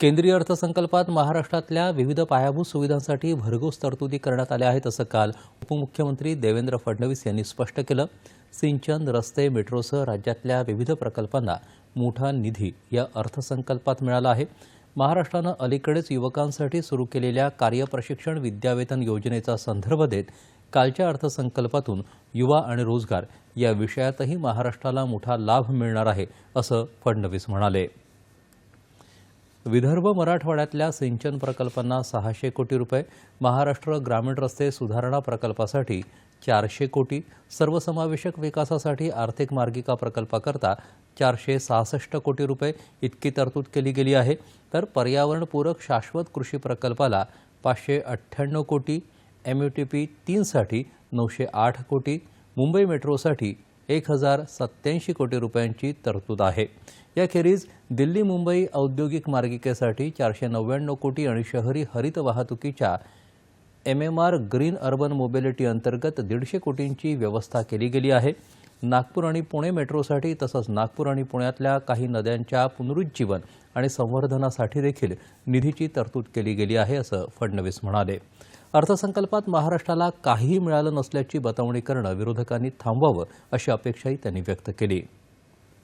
केंद्रीय अर्थसंकल्पात महाराष्ट्रातल्या विविध पायाभूत सुविधांसाठी भरघोस तरतुदी करण्यात आल्या आहेत असं काल उपमुख्यमंत्री देवेंद्र फडणवीस यांनी स्पष्ट केलं. सिंचन रस्ते मेट्रोसह राज्यातल्या विविध प्रकल्पांना मोठा निधी या अर्थसंकल्पात मिळाला आहे. महाराष्ट्रानं अलीकडेच युवकांसाठी सुरू केलेल्या कार्यप्रशिक्षण विद्यावेतन योजनेचा संदर्भ देत कालच्या अर्थसंकल्पातून युवा आणि रोजगार या विषयातही महाराष्ट्राला मोठा लाभ मिळणार आहे असं फडणवीस म्हणाले. विदर्भ मराठवाड्यातल्या सिंचन प्रकल्पांना सहाशे कोटी रुपये महाराष्ट्र ग्रामीण रस्ते सुधारणा प्रकल्पासाठी चारशे कोटी सर्वसमावेशक विकासासाठी आर्थिक मार्गिका प्रकल्पाकरता चारशे सहासष्ट कोटी रुपये इतकी तरतूद केली गेली आहे. तर पर्यावरणपूरक शाश्वत कृषी प्रकल्पाला पाचशे अठ्ठ्याण्णव कोटी एम यू टी पी तीनसाठी नऊशे आठ कोटी मुंबई मेट्रोसाठी एक हजार सत्याऐंशी कोटी रुपयांची तरतूद आहे. याखेरीज दिल्ली मुंबई औद्योगिक मार्गिकेसाठी चारशे नव्याण्णव कोटी आणि शहरी हरित वाहतुकीच्या M M R green urban mobility अंतर्गत दीडशे कोटींची व्यवस्था केली गेली आहे. नागपूर आणि पुणे मेट्रोसाठी तसंच नागपूर आणि पुण्यातल्या काही नद्यांच्या पुनरुज्जीवन आणि संवर्धनासाठी देखील निधीची तरतूद केली गेली आहे असं फडणवीस म्हणाले. अर्थसंकल्पात महाराष्ट्राला काहीही मिळालं नसल्याची बतावणी करणं विरोधकांनी थांबवावं अशी अपेक्षाही त्यांनी व्यक्त केली.